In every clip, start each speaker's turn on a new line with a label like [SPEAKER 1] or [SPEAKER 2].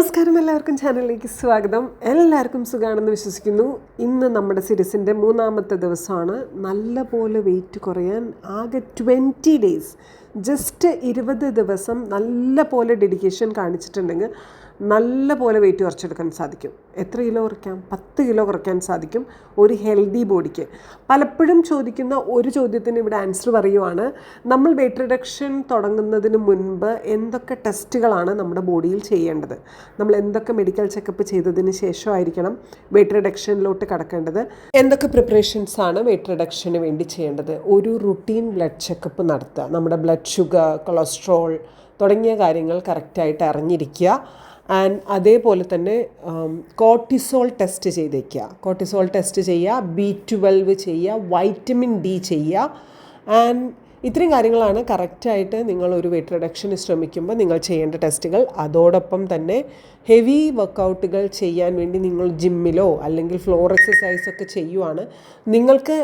[SPEAKER 1] നമസ്കാരം എല്ലാവർക്കും ചാനലിലേക്ക് സ്വാഗതം എല്ലാവർക്കും സുഖമാണെന്ന് വിശ്വസിക്കുന്നു ഇന്ന് നമ്മുടെ സീരീസിൻ്റെ മൂന്നാമത്തെ ദിവസമാണ് നല്ല പോലെ വെയിറ്റ് കുറയാൻ ആകെ ട്വൻറ്റി ഡേയ്സ് ജസ്റ്റ് ഇരുപത് ദിവസം നല്ല പോലെ ഡെഡിക്കേഷൻ കാണിച്ചിട്ടുണ്ടെങ്കിൽ നല്ല പോലെ വെയിറ്റ് കുറച്ചെടുക്കാൻ സാധിക്കും എത്ര കിലോ കുറയ്ക്കാം പത്ത് കിലോ കുറയ്ക്കാൻ സാധിക്കും ഒരു ഹെൽത്തി ബോഡിക്ക് പലപ്പോഴും ചോദിക്കുന്ന ഒരു ചോദ്യത്തിന് ഇവിടെ ആൻസർ പറയുവാണ് നമ്മൾ വെയിറ്റ് റിഡക്ഷൻ തുടങ്ങുന്നതിന് മുൻപ് എന്തൊക്കെ ടെസ്റ്റുകളാണ് നമ്മുടെ ബോഡിയിൽ ചെയ്യേണ്ടത് നമ്മൾ എന്തൊക്കെ മെഡിക്കൽ ചെക്കപ്പ് ചെയ്തതിന് ശേഷമായിരിക്കണം വെയിറ്റ് റിഡക്ഷനിലോട്ട് കടക്കേണ്ടത് എന്തൊക്കെ പ്രിപ്പറേഷൻസ് ആണ് വെയിറ്റ് റിഡക്ഷന് വേണ്ടി ചെയ്യേണ്ടത് ഒരു റുട്ടീൻ ബ്ലഡ് ചെക്കപ്പ് നടത്തുക നമ്മുടെ ബ്ലഡ് ഷുഗർ കൊളസ്ട്രോൾ തുടങ്ങിയ കാര്യങ്ങൾ കറക്റ്റായിട്ട് അറിഞ്ഞിരിക്കുക ആൻഡ് അതേപോലെ തന്നെ കോർട്ടിസോൾ ടെസ്റ്റ് ചെയ്തേക്കുക കോർട്ടിസോൾ ടെസ്റ്റ് ചെയ്യുക ബി ട്വൽവ് ചെയ്യുക വൈറ്റമിൻ ഡി ചെയ്യുക ആൻഡ് ഇത്രയും കാര്യങ്ങളാണ് കറക്റ്റായിട്ട് നിങ്ങൾ ഒരു വെയിറ്റ് റിഡക്ഷന് ശ്രമിക്കുമ്പോൾ നിങ്ങൾ ചെയ്യേണ്ട ടെസ്റ്റുകൾ അതോടൊപ്പം തന്നെ ഹെവി വർക്കൗട്ടുകൾ ചെയ്യാൻ വേണ്ടി നിങ്ങൾ ജിമ്മിലോ അല്ലെങ്കിൽ ഫ്ലോർ എക്സസൈസൊക്കെ ഒക്കെ ചെയ്യുവാണ് നിങ്ങൾക്ക്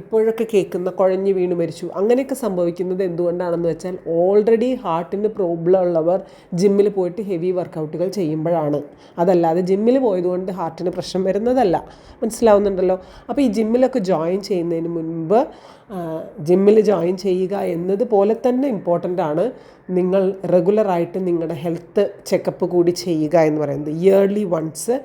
[SPEAKER 1] ഇപ്പോഴൊക്കെ കേൾക്കുന്ന കുഴഞ്ഞു വീണ് മരിച്ചു അങ്ങനെയൊക്കെ സംഭവിക്കുന്നത് എന്തുകൊണ്ടാണെന്ന് വെച്ചാൽ ഓൾറെഡി ഹാർട്ടിന് പ്രോബ്ലം ഉള്ളവർ ജിമ്മിൽ പോയിട്ട് ഹെവി വർക്കൗട്ടുകൾ ചെയ്യുമ്പോഴാണ് അതല്ലാതെ ജിമ്മിൽ പോയതുകൊണ്ട് ഹാർട്ടിന് പ്രശ്നം വരുന്നതല്ല മനസ്സിലാവുന്നുണ്ടല്ലോ അപ്പോൾ ഈ ജിമ്മിലൊക്കെ ജോയിൻ ചെയ്യുന്നതിന് മുൻപ് ജിമ്മിൽ ജോയിൻ ചെയ്യുക എന്നതുപോലെ തന്നെ ഇമ്പോർട്ടൻ്റ് ആണ് നിങ്ങൾ റെഗുലറായിട്ട് നിങ്ങളുടെ ഹെൽത്ത് ചെക്കപ്പ് കൂടി ചെയ്യുക എന്ന് പറയുന്നത് ഇയർലി വൺസ്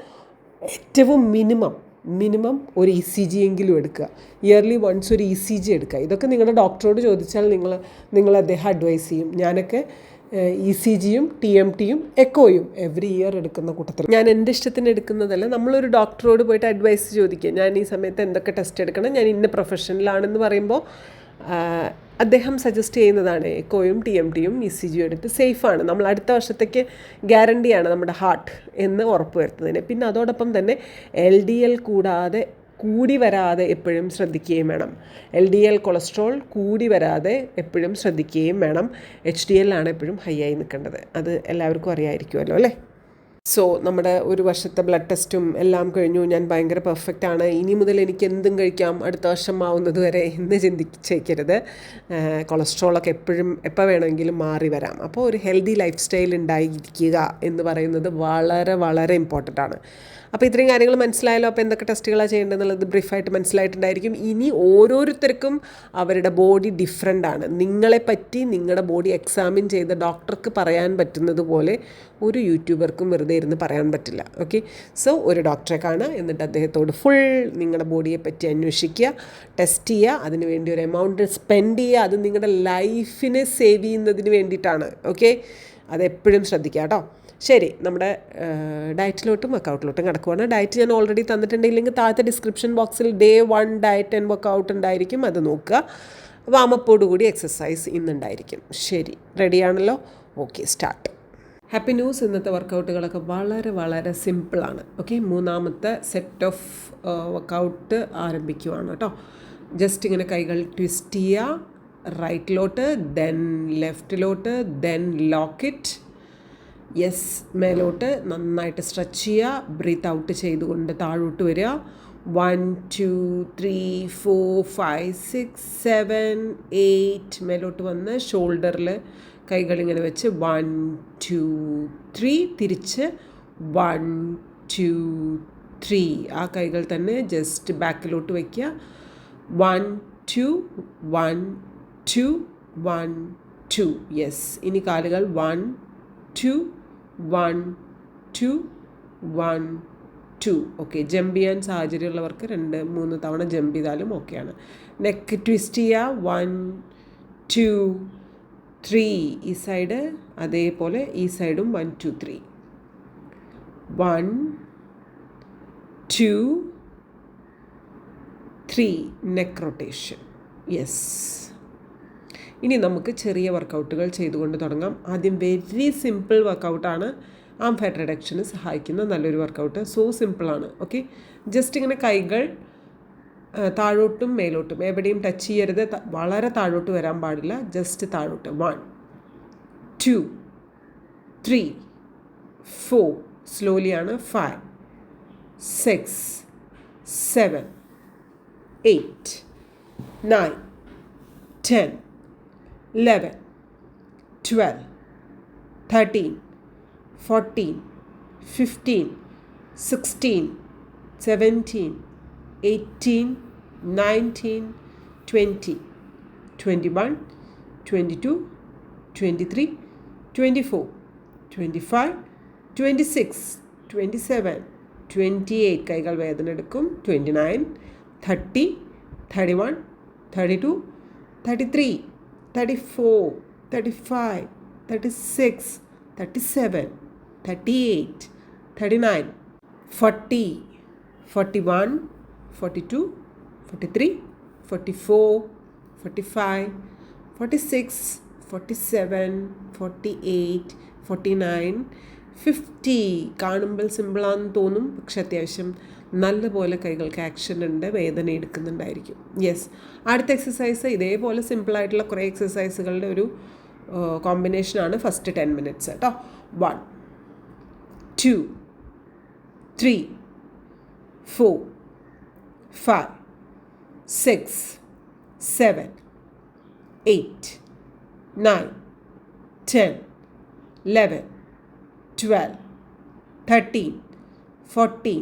[SPEAKER 1] ഏറ്റവും മിനിമം മിനിമം ഒരു ഇ സി ജി എങ്കിലും എടുക്കുക ഇയർലി വൺസ് ഒരു ഇ സി ജി എടുക്കുക ഇതൊക്കെ നിങ്ങളുടെ ഡോക്ടറോട് ചോദിച്ചാൽ നിങ്ങൾ നിങ്ങൾ അദ്ദേഹം അഡ്വൈസ് ചെയ്യും ഞാനൊക്കെ ഇ സി ജിയും ടി എം ടിയും എക്കോയും എവറി ഇയർ എടുക്കുന്ന കൂട്ടത്തിൽ ഞാൻ എൻ്റെ ഇഷ്ടത്തിന് എടുക്കുന്നതല്ല നമ്മളൊരു ഡോക്ടറോട് പോയിട്ട് അഡ്വൈസ് ചോദിക്കുക ഞാൻ ഈ സമയത്ത് എന്തൊക്കെ ടെസ്റ്റ് എടുക്കണം ഞാൻ ഇന്ന പ്രൊഫഷനിലാണെന്ന് പറയുമ്പോൾ അദ്ദേഹം സജസ്റ്റ് ചെയ്യുന്നതാണ് എക്കോയും ടി എം ടിയും ഇ സി ജിയും എടുത്ത് സേഫാണ് നമ്മൾ അടുത്ത വർഷത്തേക്ക് ഗ്യാരണ്ടിയാണ് നമ്മുടെ ഹാർട്ട് എന്ന് ഉറപ്പ് വരുത്തുന്നതിന് പിന്നെ അതോടൊപ്പം തന്നെ എൽ ഡി എൽ കൂടാതെ കൂടി വരാതെ എപ്പോഴും ശ്രദ്ധിക്കുകയും വേണം എൽ ഡി എൽ കൊളസ്ട്രോൾ കൂടി വരാതെ എപ്പോഴും ശ്രദ്ധിക്കുകയും വേണം എച്ച് ഡി എല്ലാണ് എപ്പോഴും ഹൈ ആയി നിൽക്കേണ്ടത് അത് എല്ലാവർക്കും അറിയാമായിരിക്കുമല്ലോ അല്ലേ സോ നമ്മുടെ ഒരു വർഷത്തെ ബ്ലഡ് ടെസ്റ്റും എല്ലാം കഴിഞ്ഞു ഞാൻ ഭയങ്കര പെർഫെക്റ്റ് ആണ് ഇനി മുതൽ എനിക്ക് എന്തും കഴിക്കാം അടുത്ത വർഷം ആവുന്നത് വരെ എന്ന് ചിന്തിച്ചേക്കരുത് കൊളസ്ട്രോളൊക്കെ എപ്പോഴും എപ്പോൾ വേണമെങ്കിലും മാറി വരാം അപ്പോൾ ഒരു ഹെൽത്തി ലൈഫ് സ്റ്റൈൽ ഉണ്ടായിരിക്കുക എന്ന് പറയുന്നത് വളരെ വളരെ ഇമ്പോർട്ടൻ്റ് ആണ് അപ്പോൾ ഇത്രയും കാര്യങ്ങൾ മനസ്സിലായാലോ അപ്പോൾ എന്തൊക്കെ ടെസ്റ്റുകളാണ് ചെയ്യേണ്ടതെന്നുള്ളത് ബ്രീഫായിട്ട് മനസ്സിലായിട്ടുണ്ടായിരിക്കും ഇനി ഓരോരുത്തർക്കും അവരുടെ ബോഡി ഡിഫറെൻ്റ് ആണ് നിങ്ങളെ പറ്റി നിങ്ങളുടെ ബോഡി എക്സാമിൻ ചെയ്ത ഡോക്ടർക്ക് പറയാൻ പറ്റുന്നത് പോലെ ഒരു യൂട്യൂബർക്കും വെറുതെ ഇരുന്ന് പറയാൻ പറ്റില്ല ഓക്കെ സോ ഒരു ഡോക്ടറെ കാണുക എന്നിട്ട് അദ്ദേഹത്തോട് ഫുൾ നിങ്ങളുടെ ബോഡിയെ പറ്റി അന്വേഷിക്കുക ടെസ്റ്റ് ചെയ്യുക അതിനുവേണ്ടി ഒരു എമൗണ്ട് സ്പെൻഡ് ചെയ്യുക അത് നിങ്ങളുടെ ലൈഫിനെ സേവ് ചെയ്യുന്നതിന് വേണ്ടിയിട്ടാണ് ഓക്കെ അതെപ്പോഴും ശ്രദ്ധിക്കുക കേട്ടോ ശരി നമ്മുടെ ഡയറ്റിലോട്ടും വർക്കൗട്ടിലോട്ടും കിടക്കുവാണ് ഡയറ്റ് ഞാൻ ഓൾറെഡി തന്നിട്ടുണ്ടെങ്കിൽ താഴത്തെ ഡിസ്ക്രിപ്ഷൻ ബോക്സിൽ day one diet and workout ഉണ്ടായിരിക്കും അത് നോക്കുക കൂടി എക്സസൈസ് ഇന്നുണ്ടായിരിക്കും ശരി റെഡിയാണല്ലോ ഓക്കെ സ്റ്റാർട്ട് ഹാപ്പി ന്യൂസ് ഇന്നത്തെ വർക്കൗട്ടുകളൊക്കെ വളരെ വളരെ സിമ്പിളാണ് ഓക്കെ മൂന്നാമത്തെ സെറ്റ് ഓഫ് വർക്കൗട്ട് ആരംഭിക്കുവാണ് കേട്ടോ ജസ്റ്റ് ഇങ്ങനെ കൈകൾ ട്വിസ്റ്റ് ചെയ്യുക റൈറ്റിലോട്ട് ദെൻ ലെഫ്റ്റിലോട്ട് ദെൻ ലോക്കിറ്റ് യെസ് മേലോട്ട് നന്നായിട്ട് സ്ട്രെച്ച് ചെയ്യുക ബ്രീത്ത് ഔട്ട് ചെയ്തുകൊണ്ട് താഴോട്ട് വരിക one two three four five six seven eight മേലോട്ട് വന്ന് ഷോൾഡറിൽ കൈകളിങ്ങനെ വെച്ച് വൺ ടു ത്രീ തിരിച്ച് വൺ ടു ത്രീ ആ കൈകൾ തന്നെ ജസ്റ്റ് ബാക്കിലോട്ട് വയ്ക്കുക one two one two one two yes ഇനി കാലുകൾ one two one two one two okay jump ചെയ്യാൻ സാഹചര്യമുള്ളവർക്ക് രണ്ട് മൂന്ന് തവണ ജമ്പ് ചെയ്താലും ഓക്കെയാണ് നെക്ക് ട്വിസ്റ്റ് ചെയ്യുക വൺ ടു ത്രീ ഈ സൈഡ് അതേപോലെ ഈ സൈഡും one two three one two three neck rotation yes ഇനി നമുക്ക് ചെറിയ വർക്കൗട്ടുകൾ ചെയ്തുകൊണ്ട് തുടങ്ങാം ആദ്യം വെരി സിമ്പിൾ വർക്കൗട്ടാണ് ആം ഫാറ്റ് റിഡക്ഷന് സഹായിക്കുന്ന നല്ലൊരു വർക്കൗട്ട് സോ സിമ്പിളാണ് ഓക്കെ ജസ്റ്റ് ഇങ്ങനെ കൈകൾ താഴോട്ടും മേലോട്ടും എവിടെയും ടച്ച് ചെയ്യരുത് വളരെ താഴോട്ട് വരാൻ പാടില്ല ജസ്റ്റ് താഴോട്ട് വൺ ടു ത്രീ ഫോർ സ്ലോലിയാണ് five six seven eight nine ten 11, 12, 13, 14, 15, 16, 17, 18, 19, 20, 21, 22, 23, 24, 25, 26, 27, 28 കൈകൾ വേദന എടുക്കും 29, 30, 31, 32, 33, thirty four thirty five thirty six thirty seven thirty eight thirty nine forty forty one forty two forty three forty four forty five forty six forty seven forty eight forty nine fifty കാണുമ്പോൾ സിമ്പിളാണെന്ന് തോന്നും പക്ഷെ അത്യാവശ്യം നല്ലപോലെ കൈകൾക്ക് action ഉണ്ട് വേദന എടുക്കുന്നുണ്ടായിരിക്കും yes അടുത്ത exercise ഇതേപോലെ സിമ്പിളായിട്ടുള്ള കുറേ എക്സസൈസുകളുടെ ഒരു കോമ്പിനേഷനാണ് ഫസ്റ്റ് ടെൻ മിനിറ്റ്സ് കേട്ടോ one two three four five six seven eight nine ten eleven twelve thirteen fourteen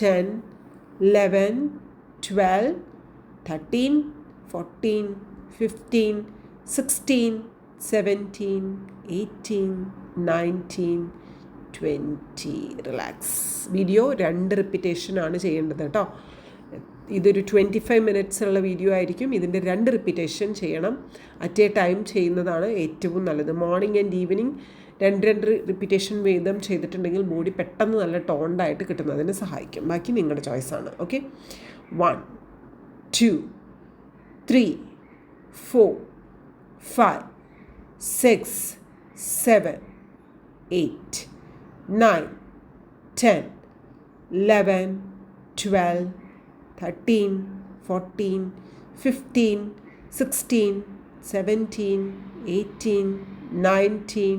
[SPEAKER 1] ten eleven twelve thirteen fourteen fifteen sixteen seventeen eighteen nineteen twenty relax video രണ്ട് റിപ്പീറ്റേഷനാണ് ചെയ്യേണ്ടത് കേട്ടോ ഇതൊരു ട്വൻറ്റി ഫൈവ് മിനിറ്റ്സ് ഉള്ള video ആയിരിക്കും ഇതിൻ്റെ രണ്ട് repetition ചെയ്യണം അറ്റ് എ ടൈം ചെയ്യുന്നതാണ് ഏറ്റവും നല്ലത് മോർണിംഗ് ആൻഡ് ഈവനിങ് രണ്ട് രണ്ട് റിപ്പീറ്റേഷൻ വീതം ചെയ്തിട്ടുണ്ടെങ്കിൽ ബോഡി പെട്ടെന്ന് നല്ല ടോണ്ടായിട്ട് കിട്ടുന്നതിന് സഹായിക്കും ബാക്കി നിങ്ങളുടെ ചോയ്സാണ് okay one two three four five six seven eight nine ten eleven twelve thirteen fourteen fifteen sixteen seventeen eighteen nineteen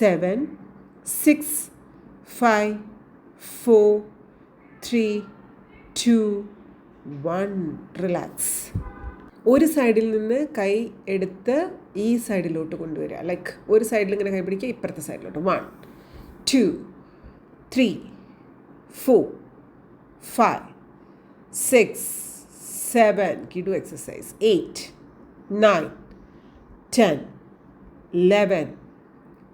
[SPEAKER 1] seven six five four three two one relax ഒരു സൈഡിൽ നിന്ന് കൈ എടുത്ത് ഈ സൈഡിലോട്ട് കൊണ്ടുവരിക ലൈക്ക് ഒരു സൈഡിൽ ഇങ്ങനെ കൈ പിടിക്കുക ഇപ്പുറത്തെ സൈഡിലോട്ട് one two three four five six seven കിഡു exercise eight nine ten eleven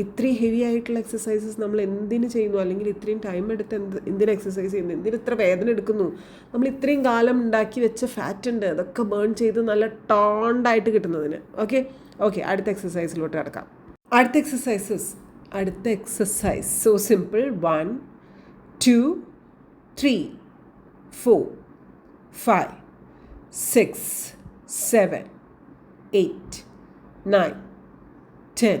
[SPEAKER 1] ഇത്രയും ഹെവി ആയിട്ടുള്ള എക്സസൈസസ് നമ്മൾ എന്തിനു ചെയ്യുന്നു അല്ലെങ്കിൽ ഇത്രയും ടൈം എടുത്ത് എന്ത് എന്തിന് എക്സസൈസ് ചെയ്യുന്നു എന്തിന് ഇത്ര വേദന എടുക്കുന്നു നമ്മൾ ഇത്രയും കാലം ഉണ്ടാക്കി വെച്ച ഫാറ്റ് ഉണ്ട് അതൊക്കെ ബേൺ ചെയ്ത് നല്ല ടോണ്ടായിട്ട് കിട്ടുന്നതിന് ഓക്കെ ഓക്കെ അടുത്ത എക്സസൈസിലോട്ട് കിടക്കാം അടുത്ത എക്സസൈസസ് അടുത്ത exercise so simple one two three four five six seven eight nine ten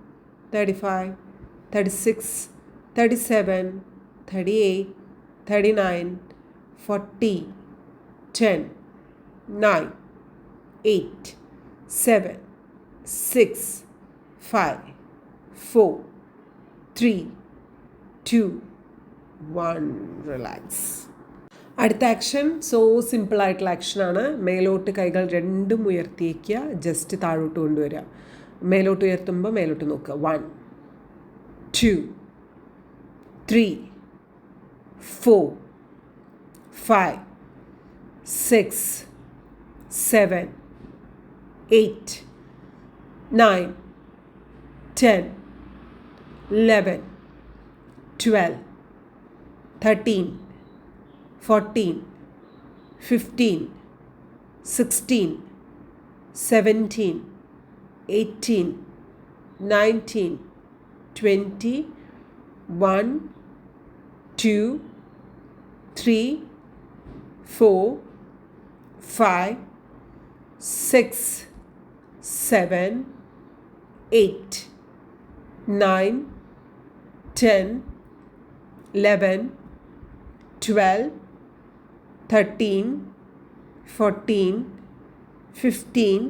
[SPEAKER 1] thirty five thirty six thirty seven thirty eight thirty nine forty ten nine eight seven six five four three two one relax അടുത്ത action so സിമ്പിളായിട്ടുള്ള ആക്ഷനാണ് മേലോട്ട് കൈകൾ രണ്ടും ഉയർത്തിയേക്കുക just താഴോട്ട് കൊണ്ടുവരിക മേലോട്ട് ഉയർത്തുമ്പോൾ മേലോട്ട് നോക്കുക one two three four five six seven eight nine ten eleven twelve thirteen fourteen fifteen sixteen seventeen 18, 19, 20, 1, 2, 3, 4, 5, 6, 7, 8, 9, 10, 11, 12, 13, 14, 15,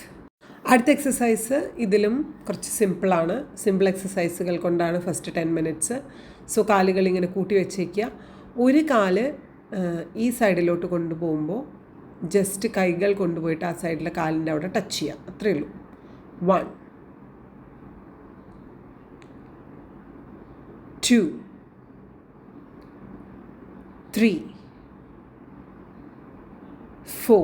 [SPEAKER 1] അടുത്ത എക്സസൈസ് ഇതിലും കുറച്ച് സിമ്പിളാണ് സിമ്പിൾ എക്സസൈസുകൾ കൊണ്ടാണ് ഫസ്റ്റ് ടെൻ മിനിറ്റ്സ് സോ കാലുകൾ ഇങ്ങനെ കൂട്ടി വെച്ചേക്കുക ഒരു കാല് ഈ സൈഡിലോട്ട് കൊണ്ടുപോകുമ്പോൾ ജസ്റ്റ് കൈകൾ കൊണ്ടുപോയിട്ട് ആ സൈഡിലെ കാലിൻ്റെ അവിടെ ടച്ച് ചെയ്യുക അത്രയേ ഉള്ളൂ one two three four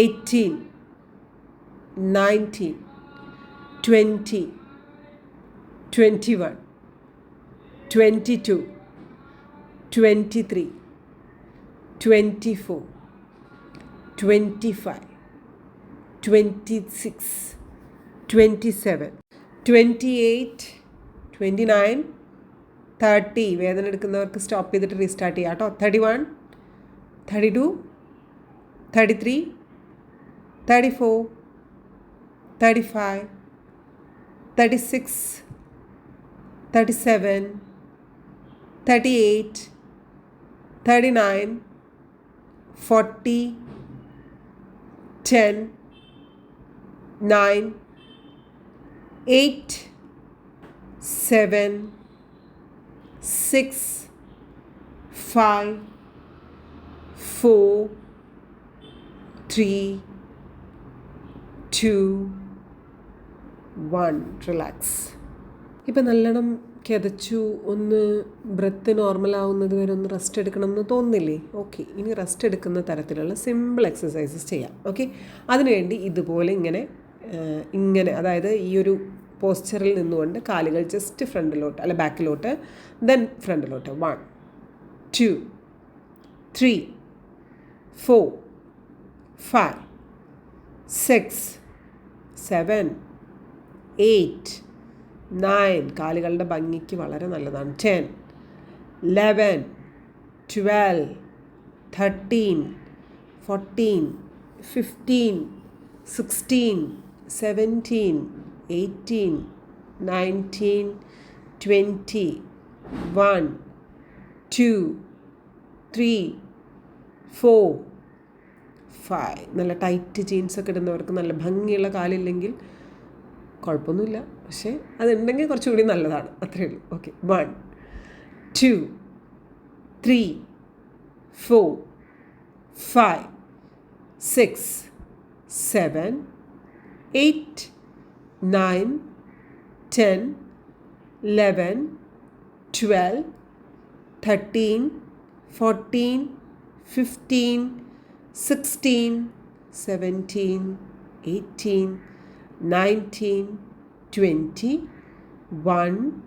[SPEAKER 1] eighteen nineteen twenty twenty one twenty two twenty three twenty four twenty five twenty six twenty seven twenty eight twenty nine thirty വേദന എടുക്കുന്നവർക്ക് സ്റ്റോപ്പ് ചെയ്തിട്ട് റീസ്റ്റാർട്ട് ചെയ്യാം കേട്ടോ thirty one thirty two thirty three 34, 35, 36, 37, 38, 39, 40, 10, 9, 8, 7, 6, 5, 4, 3, two one relax ഇപ്പം നല്ലോണം കിതച്ചു ഒന്ന് breath നോർമലാവുന്നത് വരെ ഒന്ന് റെസ്റ്റ് എടുക്കണം എന്ന് തോന്നുന്നില്ലേ ഓക്കെ ഇനി റെസ്റ്റ് എടുക്കുന്ന തരത്തിലുള്ള സിമ്പിൾ എക്സസൈസസ് ചെയ്യാം ഓക്കെ അതിനുവേണ്ടി ഇതുപോലെ ഇങ്ങനെ ഇങ്ങനെ അതായത് ഈ ഒരു പോസ്ചറിൽ നിന്നുകൊണ്ട് കാലുകൾ ജസ്റ്റ് ഫ്രണ്ടിലോട്ട് അല്ല ബാക്കിലോട്ട് ദെൻ ഫ്രണ്ടിലോട്ട് one two three four five six seven eight nine കാലുകളുടെ ഭംഗിക്ക് വളരെ നല്ലതാണ് ten eleven twelve thirteen fourteen fifteen sixteen seventeen eighteen nineteen twenty one two three four five നല്ല ടൈറ്റ് ജീൻസൊക്കെ ഇടുന്നവർക്ക് നല്ല ഭംഗിയുള്ള കാലില്ലെങ്കിൽ കുഴപ്പമൊന്നുമില്ല പക്ഷേ അതുണ്ടെങ്കിൽ കുറച്ചുകൂടി നല്ലതാണ് അത്രയേ ഉള്ളൂ okay one two three four five six seven eight nine ten eleven twelve thirteen fourteen fifteen 16, 17, 18, 19, 20, 1,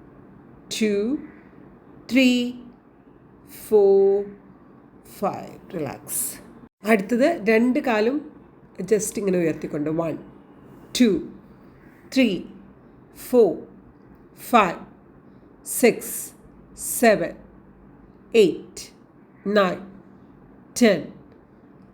[SPEAKER 1] 2, 3, 4, 5. Relax അടുത്തത് രണ്ട് കാലും ജസ്റ്റ് ഇങ്ങനെ ഉയർത്തിക്കൊണ്ട് one two three four five six seven eight nine ten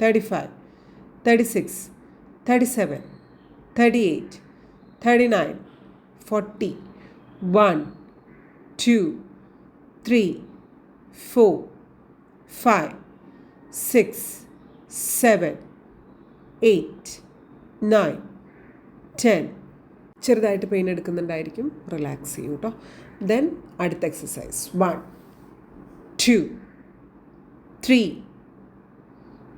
[SPEAKER 1] thirty five thirty six thirty seven thirty eight thirty nine forty one two three four five six seven eight nine ten ചെറുതായിട്ട് pain എടുക്കുന്നുണ്ടായിരിക്കും relax ചെയ്യൂ കേട്ടോ then അടുത്ത exercise one two three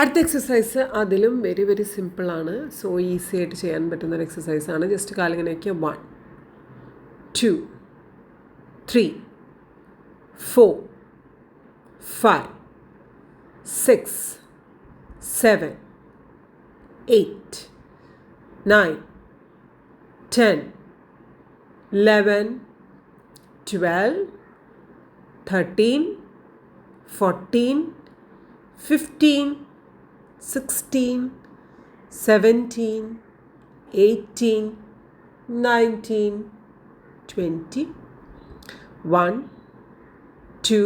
[SPEAKER 1] അടുത്ത exercise അതിലും very very സിമ്പിളാണ് so easy ആയിട്ട് ചെയ്യാൻ പറ്റുന്ന ഒരു എക്സസൈസാണ് ജസ്റ്റ് കാലിങ്ങനെ കാലിങ്ങനെയൊക്കെ one two three four five six seven eight nine ten eleven twelve thirteen fourteen fifteen 16, 17, 18, 19, 20, 1, 2,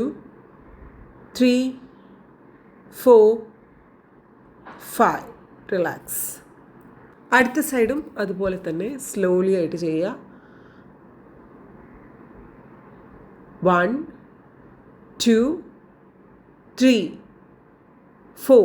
[SPEAKER 1] 3, 4, 5. Relax അടുത്ത സൈഡും അതുപോലെ തന്നെ സ്ലോലി ആയിട്ട് ചെയ്യുക one two three four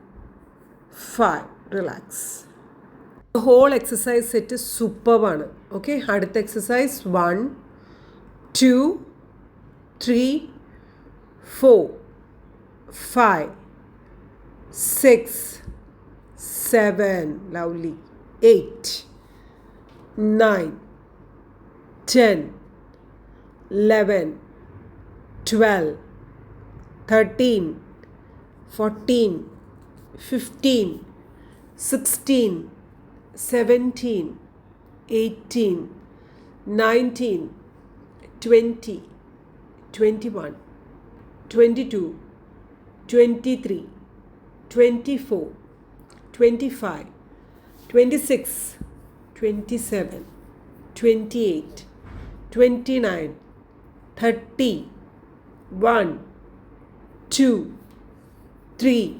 [SPEAKER 1] five relax whole exercise set സൂപ്പറാണ് ഓക്കെ അടുത്ത exercise one two three four five six seven lovely eight nine ten eleven twelve thirteen fourteen 15, 16, 17, 18, 19, 20, 21, 22, 23, 24, 25, 26, 27, 28, 29, 30, 1, 2, 3,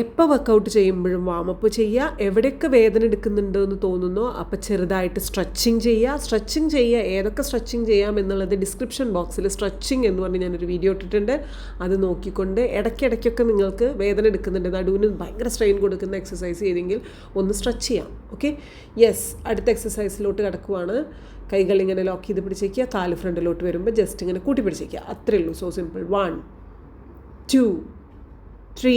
[SPEAKER 1] എപ്പോൾ workout ചെയ്യുമ്പോഴും വാമപ്പ് ചെയ്യുക എവിടെയൊക്കെ വേദന എടുക്കുന്നുണ്ട് എന്ന് തോന്നുന്നോ അപ്പോൾ ചെറുതായിട്ട് സ്ട്രെച്ചിങ് ചെയ്യുക സ്ട്രെച്ചിങ് ചെയ്യുക ഏതൊക്കെ സ്ട്രെച്ചിങ് ചെയ്യാം എന്നുള്ളത് ഡിസ്ക്രിപ്ഷൻ ബോക്സിൽ സ്ട്രെച്ചിങ് എന്ന് പറഞ്ഞ് ഞാനൊരു വീഡിയോ ഇട്ടിട്ടുണ്ട് അത് നോക്കിക്കൊണ്ട് ഇടയ്ക്കിടയ്ക്കൊക്കെ നിങ്ങൾക്ക് വേദന എടുക്കുന്നുണ്ട് നടുവിന് ഭയങ്കര സ്ട്രെയിൻ കൊടുക്കുന്ന എക്സസൈസ് ചെയ്തെങ്കിൽ ഒന്ന് സ്ട്രെച്ച് ചെയ്യാം ഓക്കെ യെസ് അടുത്ത എക്സസൈസിലോട്ട് കിടക്കുവാണ് കൈകൾ ഇങ്ങനെ ലോക്ക് ചെയ്ത് പിടിച്ചേക്കുക കാല് ഫ്രണ്ടിലോട്ട് വരുമ്പോൾ ജസ്റ്റ് ഇങ്ങനെ കൂട്ടി പിടിച്ചേക്കുക അത്രയേ ഉള്ളൂ so simple one two three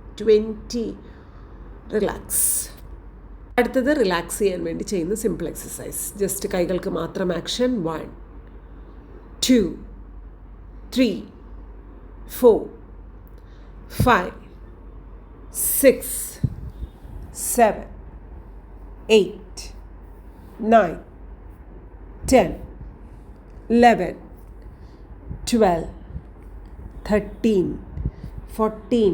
[SPEAKER 1] twenty relax അടുത്തത് റിലാക്സ് ചെയ്യാൻ വേണ്ടി ചെയ്യുന്ന സിമ്പിൾ എക്സസൈസ് ജസ്റ്റ് കൈകൾക്ക് മാത്രം action one two three four five six seven eight nine ten eleven twelve thirteen fourteen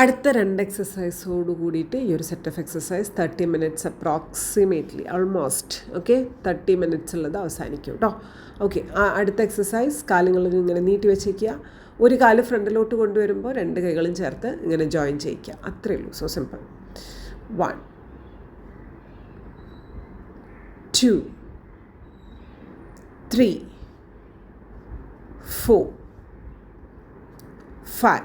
[SPEAKER 1] അടുത്ത രണ്ട് എക്സസൈസോട് കൂടിയിട്ട് ഈ ഒരു set of exercise thirty minutes approximately almost okay thirty minutes ഉള്ളത് അവസാനിക്കും കേട്ടോ ഓക്കെ അടുത്ത എക്സസൈസ് കാലുകൾ ഇങ്ങനെ നീട്ടി വെച്ചേക്കുക ഒരു കാല് ഫ്രണ്ടിലോട്ട് കൊണ്ടുവരുമ്പോൾ രണ്ട് കൈകളും ചേർത്ത് ഇങ്ങനെ ജോയിൻ ചെയ്യിക്കുക അത്രയേ ഉള്ളൂ so simple one two three four five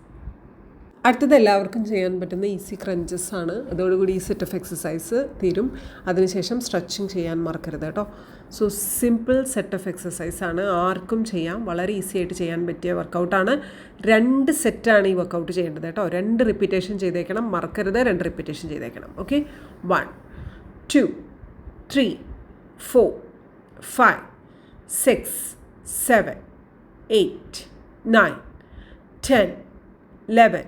[SPEAKER 1] അടുത്തത് എല്ലാവർക്കും ചെയ്യാൻ പറ്റുന്ന ഈസി ക്രഞ്ചസ് ആണ് അതോടുകൂടി ഈ സെറ്റ് ഓഫ് എക്സസൈസ് തീരും അതിനുശേഷം സ്ട്രെച്ചിങ് ചെയ്യാൻ മറക്കരുത് കേട്ടോ so simple set of exercise ആണ് ആർക്കും ചെയ്യാം വളരെ ഈസി ആയിട്ട് ചെയ്യാൻ പറ്റിയ വർക്കൗട്ടാണ് രണ്ട് സെറ്റാണ് ഈ വർക്കൗട്ട് ചെയ്യേണ്ടത് കേട്ടോ രണ്ട് റിപ്പീറ്റേഷൻ ചെയ്തേക്കണം മറക്കരുത് രണ്ട് റിപ്പീറ്റേഷൻ ചെയ്തേക്കണം okay one two three four five six seven eight nine ten eleven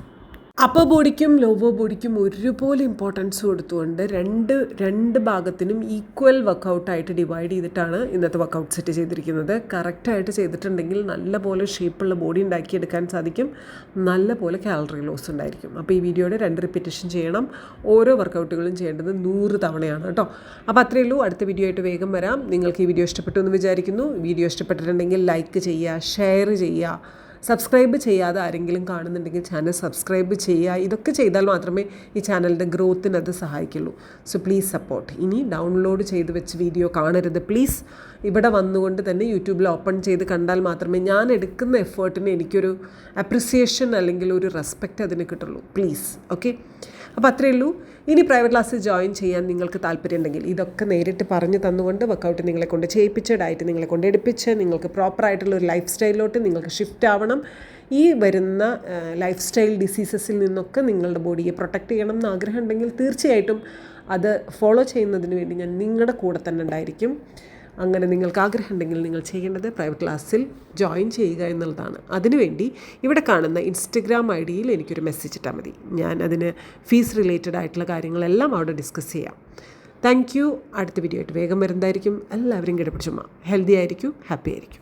[SPEAKER 1] upper ബോഡിക്കും ലോവർ ബോഡിക്കും ഒരുപോലെ ഇമ്പോർട്ടൻസ് കൊടുത്തുകൊണ്ട് രണ്ട് രണ്ട് ഭാഗത്തിനും ഈക്വൽ വർക്കൗട്ടായിട്ട് ഡിവൈഡ് ചെയ്തിട്ടാണ് ഇന്നത്തെ വർക്കൗട്ട് സെറ്റ് ചെയ്തിരിക്കുന്നത് കറക്റ്റായിട്ട് ചെയ്തിട്ടുണ്ടെങ്കിൽ നല്ല പോലെ ഷേപ്പുള്ള ബോഡി ഉണ്ടാക്കിയെടുക്കാൻ സാധിക്കും നല്ല പോലെ കാലറി ലോസ് ഉണ്ടായിരിക്കും അപ്പോൾ ഈ വീഡിയോയുടെ രണ്ട് റിപ്പീറ്റേഷൻ ചെയ്യണം ഓരോ വർക്കൗട്ടുകളും ചെയ്യേണ്ടത് നൂറ് തവണയാണ് കേട്ടോ അപ്പോൾ അത്രയേ ഉള്ളൂ അടുത്ത വീഡിയോ ആയിട്ട് വേഗം വരാം നിങ്ങൾക്ക് ഈ വീഡിയോ ഇഷ്ടപ്പെട്ടു എന്ന് വിചാരിക്കുന്നു വീഡിയോ ഇഷ്ടപ്പെട്ടിട്ടുണ്ടെങ്കിൽ ലൈക്ക് ചെയ്യുക ഷെയർ ചെയ്യുക സബ്സ്ക്രൈബ് ചെയ്യാതെ ആരെങ്കിലും കാണുന്നുണ്ടെങ്കിൽ ചാനൽ സബ്സ്ക്രൈബ് ചെയ്യുക ഇതൊക്കെ ചെയ്താൽ മാത്രമേ ഈ ചാനലിൻ്റെ ഗ്രോത്തിന് അത് സഹായിക്കുള്ളൂ സോ പ്ലീസ് സപ്പോർട്ട് ഇനി ഡൗൺലോഡ് ചെയ്ത് വെച്ച് വീഡിയോ കാണരുത് പ്ലീസ് ഇവിടെ വന്നുകൊണ്ട് തന്നെ യൂട്യൂബിൽ ഓപ്പൺ ചെയ്ത് കണ്ടാൽ മാത്രമേ ഞാൻ എടുക്കുന്ന എഫേർട്ടിന് എനിക്കൊരു അപ്രിസിയേഷൻ അല്ലെങ്കിൽ ഒരു റെസ്പെക്റ്റ് അതിന് കിട്ടുള്ളൂ പ്ലീസ് ഓക്കെ അപ്പോൾ അത്രയേ ഉള്ളൂ ഇനി പ്രൈവറ്റ് ക്ലാസ് ജോയിൻ ചെയ്യാൻ നിങ്ങൾക്ക് താല്പര്യമുണ്ടെങ്കിൽ ഇതൊക്കെ നേരിട്ട് പറഞ്ഞു തന്നുകൊണ്ട് വർക്കൗട്ട് നിങ്ങളെ കൊണ്ട് ചെയ്യിപ്പിച്ച് ഡയറ്റ് നിങ്ങളെ കൊണ്ട് എടുപ്പിച്ച് നിങ്ങൾക്ക് പ്രോപ്പറായിട്ടുള്ള ഒരു ലൈഫ് സ്റ്റൈലിലോട്ട് നിങ്ങൾക്ക് ഷിഫ്റ്റ് ആവണം ഈ വരുന്ന ലൈഫ് സ്റ്റൈൽ ഡിസീസസിൽ നിന്നൊക്കെ നിങ്ങളുടെ ബോഡിയെ പ്രൊട്ടക്റ്റ് ചെയ്യണം എന്ന് ആഗ്രഹമുണ്ടെങ്കിൽ തീർച്ചയായിട്ടും അത് ഫോളോ ചെയ്യുന്നതിന് വേണ്ടി ഞാൻ നിങ്ങളുടെ കൂടെ തന്നെ ഉണ്ടായിരിക്കും അങ്ങനെ നിങ്ങൾക്ക് ആഗ്രഹമുണ്ടെങ്കിൽ നിങ്ങൾ ചെയ്യേണ്ടത് പ്രൈവറ്റ് ക്ലാസ്സിൽ ജോയിൻ ചെയ്യുക എന്നുള്ളതാണ് അതിനുവേണ്ടി ഇവിടെ കാണുന്ന ഇൻസ്റ്റഗ്രാം ഐ ഡിയിൽ എനിക്കൊരു മെസ്സേജ് ഇട്ടാൽ മതി ഞാൻ അതിന് ഫീസ് റിലേറ്റഡ് ആയിട്ടുള്ള കാര്യങ്ങളെല്ലാം അവിടെ ഡിസ്കസ് ചെയ്യാം താങ്ക് യു അടുത്ത വീഡിയോ ആയിട്ട് വേഗം വരുന്നതായിരിക്കും എല്ലാവരും കിടപ്പിടിച്ചുമ്മ ഹെൽത്തി ആയിരിക്കും ഹാപ്പി ആയിരിക്കും